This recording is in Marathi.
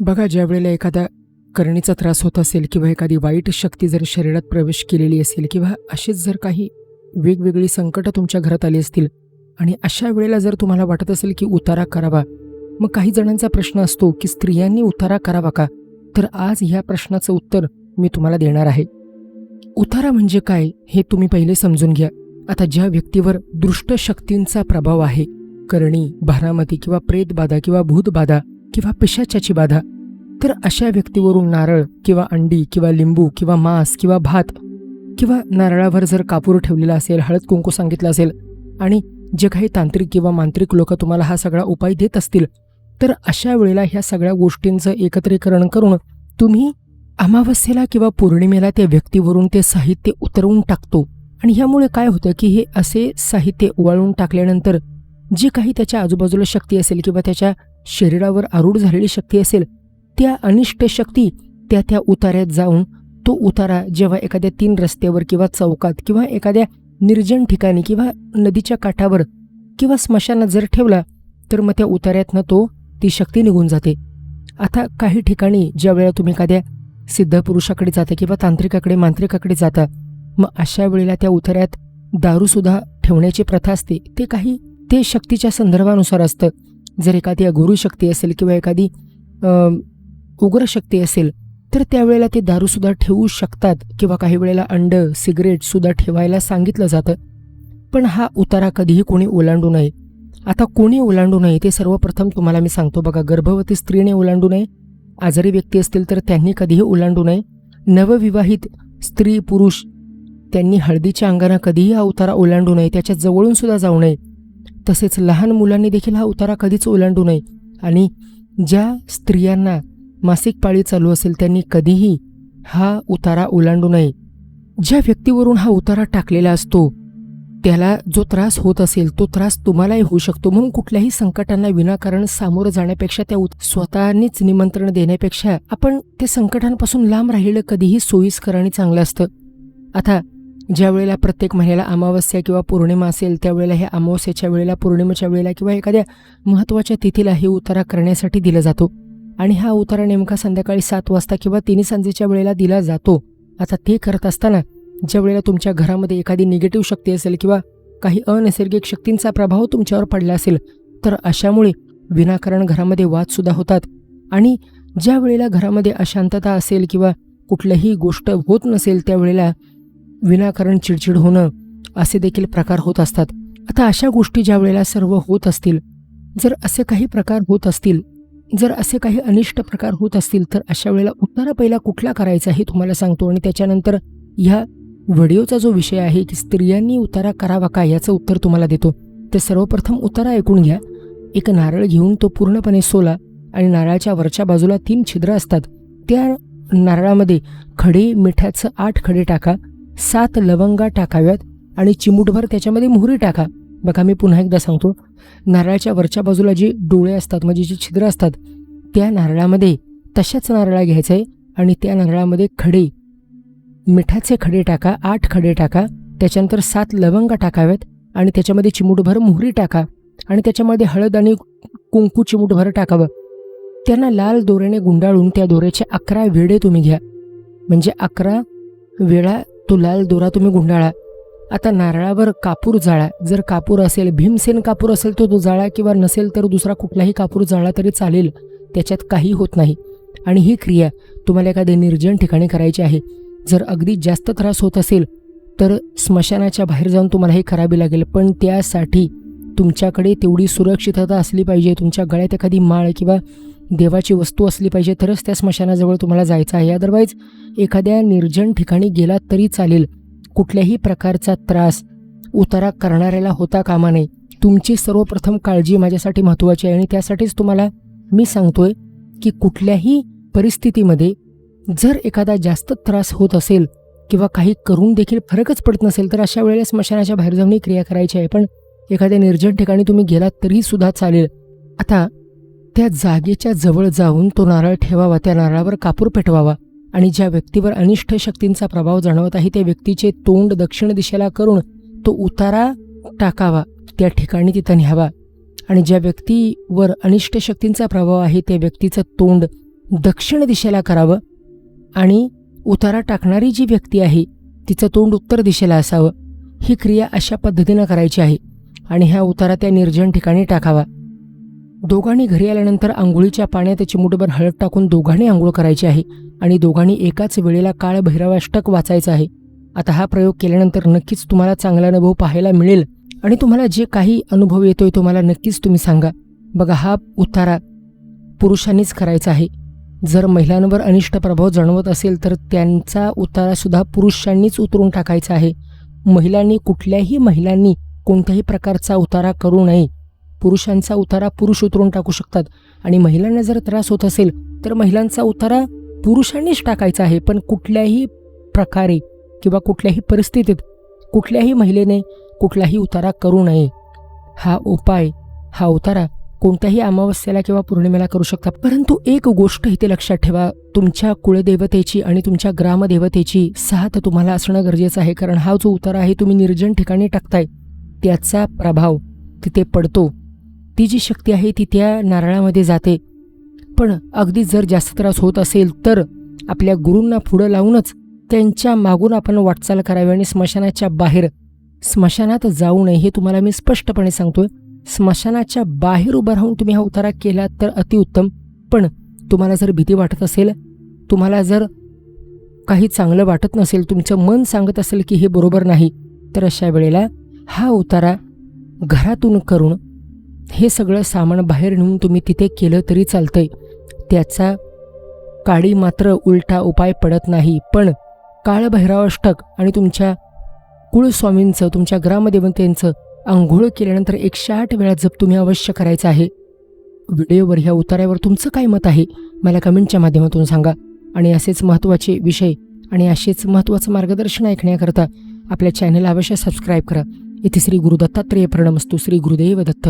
बघा ज्या वेळेला एखादा करणीचा त्रास होत असेल किंवा एखादी वाईट शक्ती जर शरीरात प्रवेश केलेली असेल किंवा अशीच जर काही वेगवेगळी संकटं तुमच्या घरात आली असतील आणि अशा वेळेला जर तुम्हाला वाटत असेल की उतारा करावा मग काही जणांचा प्रश्न असतो की स्त्रियांनी उतारा करावा का? तर आज ह्या प्रश्नाचं उत्तर मी तुम्हाला देणार आहे. उतारा म्हणजे काय हे तुम्ही पहिले समजून घ्या. आता ज्या व्यक्तीवर दृष्ट शक्तींचा प्रभाव आहे करणी भारामती किंवा प्रेतबाधा किंवा भूतबाधा किंवा पिशाच्याची बाधा तर अशा व्यक्तीवरून नारळ किंवा अंडी किंवा लिंबू किंवा मांस किंवा भात किंवा नारळावर जर कापूर ठेवलेला असेल हळद कुंकू सांगितलं असेल आणि जे काही तांत्रिक किंवा मांत्रिक लोक तुम्हाला हा सगळा उपाय देत असतील तर अशा वेळेला ह्या सगळ्या गोष्टींचं एकत्रीकरण करून तुम्ही अमावस्येला किंवा पौर्णिमेला त्या व्यक्तीवरून ते साहित्य उतरवून टाकतो. आणि ह्यामुळे काय होतं की हे असे साहित्य ओवाळून टाकल्यानंतर जी काही त्याच्या आजूबाजूला शक्ती असेल किंवा त्याच्या शरीरावर आरूढ झालेली शक्ती असेल त्या अनिष्ट शक्ती त्या त्या उतार्यात जाऊन तो उतारा जेव्हा एखाद्या तीन रस्त्यावर किंवा चौकात किंवा एखाद्या निर्जन ठिकाणी किंवा नदीच्या काठावर किंवा स्मशानात जर ठेवला तर मग त्या उतार्यातनं तो ती शक्ती निघून जाते. आता काही ठिकाणी ज्या वेळेला तुम्ही एखाद्या सिद्ध पुरुषाकडे जाता किंवा तांत्रिकाकडे मांत्रिकाकडे जाता मग अशा वेळेला त्या उतार्यात दारूसुद्धा ठेवण्याची प्रथा असते. ते काही ते शक्तीच्या संदर्भानुसार असतं. जर एखादी गुरु शक्ती असेल किंवा एखादी उग्र शक्ती असेल तर त्यावेळेला ते दारूसुद्धा ठेवू शकतात किंवा काही वेळेला अंड सिगरेटसुद्धा ठेवायला सांगितलं जातं. पण हा उतारा कधीही कोणी ओलांडू नये. आता कोणी ओलांडू नये ते सर्वप्रथम तुम्हाला मी सांगतो बघा गर्भवती स्त्रीने ओलांडू नये आजारी व्यक्ती असतील तर त्यांनी कधीही ओलांडू नये. नवविवाहित स्त्री पुरुष त्यांनी हळदीच्या अंगानं कधीही हा उतारा ओलांडू नये त्याच्या जवळून सुद्धा जाऊ नये. तसेच लहान मुलांनी देखील हा उतारा कधीच ओलांडू नये. आणि ज्या स्त्रियांना मासिक पाळी चालू असेल त्यांनी कधीही हा उतारा ओलांडू नये. ज्या व्यक्तीवरून हा उतारा टाकलेला असतो त्याला जो त्रास होत असेल तो त्रास तुम्हालाही होऊ शकतो. म्हणून कुठल्याही संकटांना विनाकारण सामोरं जाण्यापेक्षा त्या उत- स्वतःनीच निमंत्रण देण्यापेक्षा आपण त्या संकटांपासून लांब राहिलेलं कधीही सोयीस्कर आणि चांगलं असतं. आता ज्या वेळेला प्रत्येक महिन्याला अमावस्या किंवा पौर्णिमा असेल त्यावेळेला हे अमावस्याच्या वेळेला पौर्णिमेच्या वेळेला किंवा एखाद्या महत्त्वाच्या तिथीला हे उतारा करण्यासाठी दिला जातो. आणि हा उतारा नेमका संध्याकाळी सात वाजता किंवा तिन्ही सांजेच्या वेळेला दिला जातो. आता ते करत असताना ज्या वेळेला तुमच्या घरामध्ये एखादी निगेटिव्ह शक्ती असेल किंवा काही अनैसर्गिक शक्तींचा प्रभाव तुमच्यावर पडला असेल तर अशामुळे विनाकारण घरामध्ये वादसुद्धा होतात. आणि ज्या वेळेला घरामध्ये अशांतता असेल किंवा कुठलीही गोष्ट होत नसेल त्यावेळेला विनाकारण चिडचिड होणं असे देखील प्रकार होत असतात. आता अशा गोष्टी ज्या वेळेला सर्व होत असतील जर असे काही प्रकार होत असतील जर असे काही अनिष्ट प्रकार होत असतील तर अशा वेळेला उतारा पहिला कुठला करायचा हे तुम्हाला सांगतो. आणि त्याच्यानंतर ह्या व्हिडिओचा जो विषय आहे की स्त्रियांनी उतारा करावा का याचं उत्तर तुम्हाला देतो. तर सर्वप्रथम उतारा ऐकून घ्या. एक नारळ घेऊन तो पूर्णपणे सोला आणि नारळाच्या वरच्या बाजूला तीन छिद्र असतात. त्या नारळामध्ये खडे मिठाचं आठ खडे टाका. सात लवंगा टाकाव्यात आणि चिमूटभर त्याच्यामध्ये मोहरी टाका. बघा मी पुन्हा एकदा सांगतो. नारळाच्या वरच्या बाजूला जी डोळे असतात म्हणजे जे छिद्र असतात त्या नारळामध्ये तशाच नारळा घ्यायचं आहे आणि त्या नारळामध्ये खडे मिठाचे खडे टाका आठ खडे टाका त्याच्यानंतर सात लवंगा टाकाव्यात आणि त्याच्यामध्ये चिमूटभर मोहरी टाका आणि त्याच्यामध्ये हळद आणि कुंकू चिमूटभर टाकावं. त्यांना लाल दोऱ्याने गुंडाळून त्या दोऱ्याचे अकरा वेडे तुम्ही घ्या. म्हणजे अकरा वेळा तो लाल दोरा तुम्ही गुंडाळा. आता नारळावर कापूर जाळा. जर कापूर असेल भीमसेन कापूर असेल तो जाळा किंवा नसेल तर दुसरा कुठलाही कापूर जाळा तरी चालेल. त्याच्यात काही होत नाही. आणि ही क्रिया तुम्हाला एखाद्या निर्जन ठिकाणी करायची आहे. जर अगदी जास्त त्रास होत असेल तर स्मशानाच्या बाहेर जाऊन तुम्हाला हे करावे लागेल. पण त्यासाठी तुमच्याकडे तेवढी सुरक्षितता असली पाहिजे. तुमच्या गळ्यात एखादी माळ किंवा देवाची वस्तू असली पाहिजे तरच त्या स्मशानाजवळ तुम्हाला जायचं आहे. अदरवाईज एखाद्या निर्जन ठिकाणी गेलात तरी चालेल. कुठल्याही प्रकारचा त्रास उतारा करणाऱ्याला होता कामा नये. तुमची सर्वप्रथम काळजी माझ्यासाठी महत्त्वाची आहे आणि त्यासाठीच तुम्हाला मी सांगतोय की कुठल्याही परिस्थितीमध्ये जर एखादा जास्त त्रास होत असेल किंवा काही करून देखील फरकच पडत नसेल तर अशा वेळेला स्मशानाच्या बाहेर जाऊनही क्रिया करायची आहे. पण एखाद्या निर्जन ठिकाणी तुम्ही गेलात तरी सुद्धा चालेल. आता त्या जागेच्या जवळ जाऊन तो नारळ ठेवावा त्या नारळावर कापूर पेटवावा आणि ज्या व्यक्तीवर अनिष्ट शक्तींचा प्रभाव जाणवत आहे त्या व्यक्तीचे तोंड दक्षिण दिशेला करून तो उतारा टाकावा त्या ठिकाणी तिथं न्यावा. आणि ज्या व्यक्तीवर अनिष्ट शक्तींचा प्रभाव आहे त्या व्यक्तीचं तोंड दक्षिण दिशेला करावं आणि उतारा टाकणारी जी व्यक्ती आहे तिचं तोंड उत्तर दिशेला असावं. ही क्रिया अशा पद्धतीनं करायची आहे आणि ह्या उतारा त्या निर्जन ठिकाणी टाकावा. दोघांनी घरी आल्यानंतर आंघोळीच्या पाण्यात चिमुटभर हळद टाकून दोघांनी आंघोळ करायची आहे आणि दोघांनी एकाच वेळेला काळ भैरवाष्टक वाचायचं आहे. आता हा प्रयोग केल्यानंतर नक्कीच तुम्हाला चांगला अनुभव पाहायला मिळेल आणि तुम्हाला जे काही अनुभव येतोय तो मला नक्कीच तुम्ही सांगा. बघा हा उतारा पुरुषांनीच करायचा आहे. जर महिलांवर अनिष्ट प्रभाव जाणवत असेल तर त्यांचा उतारासुद्धा पुरुषांनीच उतरून टाकायचा आहे. महिलांनी कुठल्याही महिलांनी कोणत्याही प्रकारचा उतारा करू नये. पुरुषांचा उतारा पुरुष उतरून टाकू शकतात. आणि महिलांना जर त्रास होत असेल तर महिलांचा उतारा पुरुषांनीच टाकायचा आहे. पण कुठल्याही प्रकारे किंवा कुठल्याही परिस्थितीत कुठल्याही महिलेने कुठलाही उतारा करू नये. हा उपाय हा उतारा कोणत्याही अमावस्येला किंवा पौर्णिमेला करू शकता परंतु एक गोष्ट इथे लक्षात ठेवा. तुमच्या कुळदेवतेची आणि तुमच्या ग्रामदेवतेची साथ तुम्हाला असणं गरजेचं आहे. कारण हा जो उतारा आहे तुम्ही निर्जन ठिकाणी टाकताय त्याचा प्रभाव तिथे पडतो. ती जी शक्ती आहे ती त्या नारळामध्ये जाते. पण अगदी जर जास्त त्रास होत असेल तर आपल्या गुरूंना पुढं लावूनच त्यांच्या मागून आपण वाटचाल करावी आणि स्मशानाच्या बाहेर स्मशानात जाऊ नये हे तुम्हाला मी स्पष्टपणे सांगतोय. स्मशानाच्या बाहेर उभं राहून तुम्ही हा उतारा केला तर अतिउत्तम पण तुम्हाला जर भीती वाटत असेल तुम्हाला जर काही चांगलं वाटत नसेल तुमचं मन सांगत असेल की हे बरोबर नाही तर अशा वेळेला हा उतारा घरातून करून हे सगळं सामान बाहेर नेऊन तुम्ही तिथे केलं तरी चालतंय. त्याचा काळी मात्र उलटा उपाय पडत नाही पण काळभैरवाष्टक आणि तुमच्या कुळस्वामींचं तुमच्या ग्रामदेवतेंचं आंघोळ केल्यानंतर एकशे आठ वेळा जप तुम्ही अवश्य करायचं आहे. व्हिडिओवर ह्या उतार्यावर तुमचं काय मत आहे? मला कमेंटच्या माध्यमातून सांगा. आणि असेच महत्त्वाचे विषय आणि असेच महत्त्वाचं मार्गदर्शन ऐकण्याकरता आपल्या चॅनल अवश्य सबस्क्राईब करा. इथे श्री गुरुदत्तात्रेय प्रणमस्तू श्री गुरुदेव दत्त.